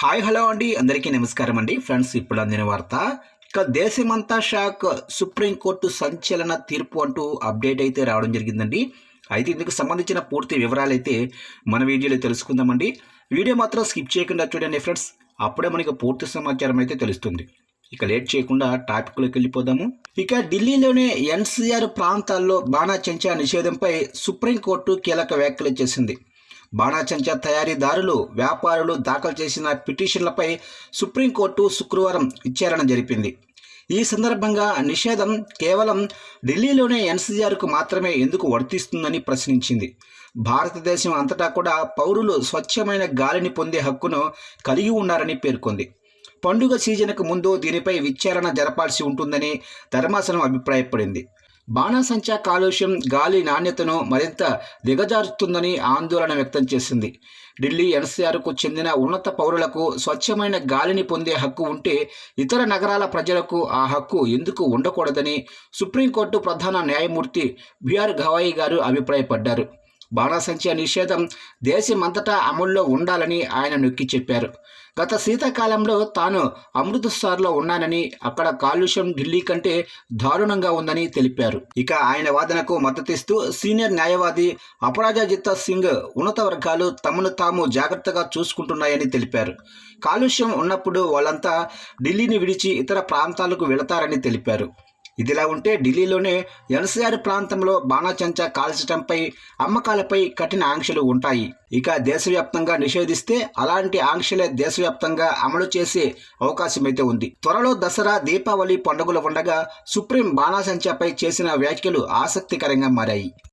Hi hello అండి. అందరికీ నమస్కారం అండి. ఫ్రెండ్స్ ఇప్పుడు అందిన వార్త. ఇక దేశమంతా షాక్. సుప్రీంకోర్టు సంచలన తీర్పు అంటూ అప్డేట్ అయితే రావడం జరిగిందండి. అయితే ఇందుకు సంబంధించిన పూర్తి వివరాలు అయితే మన వీడియోలో తెలుసుకుందామండి. వీడియో మాత్రం స్కిప్ చేయకుండా చూడండి ఫ్రెండ్స్. అప్పుడే మనకి పూర్తి సమాచారం అయితే తెలుస్తుంది. ఇక లేట్ చేయకుండా టాపిక్లోకి వెళ్ళిపోదాము. ఇక ఢిల్లీలోని ఎన్సీఆర్ ప్రాంతాల్లో బాణా చెంచా నిషేధంపై సుప్రీంకోర్టు కీలక వ్యాఖ్యలు చేసింది. బాణాచంచా తయారీదారులు వ్యాపారులు దాఖలు చేసిన పిటిషన్లపై సుప్రీంకోర్టు శుక్రవారం విచారణ జరిపింది. ఈ సందర్భంగా నిషేధం కేవలం ఢిల్లీలోనే ఎన్సీఆర్కు మాత్రమే ఎందుకు వర్తిస్తుందని ప్రశ్నించింది. భారతదేశం అంతటా కూడా పౌరులు స్వచ్ఛమైన గాలిని పొందే హక్కును కలిగి ఉన్నారని పేర్కొంది. పండుగ సీజన్కు ముందు దీనిపై విచారణ జరపాల్సి ఉంటుందని ధర్మాసనం అభిప్రాయపడింది. బాణాసంచా కాలుష్యం గాలి నాణ్యతను మరింత దిగజారుతుందని ఆందోళన వ్యక్తం చేసింది. ఢిల్లీ ఎన్సీఆర్కు చెందిన ఉన్నత పౌరులకు స్వచ్ఛమైన గాలిని పొందే హక్కు ఉంటే ఇతర నగరాల ప్రజలకు ఆ హక్కు ఎందుకు ఉండకూడదని సుప్రీంకోర్టు ప్రధాన న్యాయమూర్తి బిఆర్ గవాయి గారు అభిప్రాయపడ్డారు. బాణాసంచా నిషేధం దేశమంతటా అమల్లో ఉండాలని ఆయన నొక్కి చెప్పారు. గత శీతాకాలంలో తాను అమృత్సర్లో ఉన్నానని అక్కడ కాలుష్యం ఢిల్లీ కంటే దారుణంగా ఉందని తెలిపారు. ఇక ఆయన వాదనకు మద్దతిస్తూ సీనియర్ న్యాయవాది అపరాజిత సింగ్ ఉన్నత వర్గాలు తమను తాము జాగ్రత్తగా చూసుకుంటున్నాయని తెలిపారు. కాలుష్యం ఉన్నప్పుడు వాళ్ళంతా ఢిల్లీని విడిచి ఇతర ప్రాంతాలకు వెళతారని తెలిపారు. ఇదిలా ఉంటే ఢిల్లీలోనే ఎన్సీఆర్ ప్రాంతంలో బాణాచంచా కాల్చడంపై అమ్మకాలపై కఠిన ఆంక్షలు ఉంటాయి. ఇక దేశవ్యాప్తంగా నిషేధిస్తే అలాంటి ఆంక్షలే దేశవ్యాప్తంగా అమలు చేసే అవకాశమైతే ఉంది. త్వరలో దసరా దీపావళి పండుగలు ఉండగా సుప్రీం బాణాసంచాపై చేసిన వ్యాఖ్యలు ఆసక్తికరంగా మారాయి.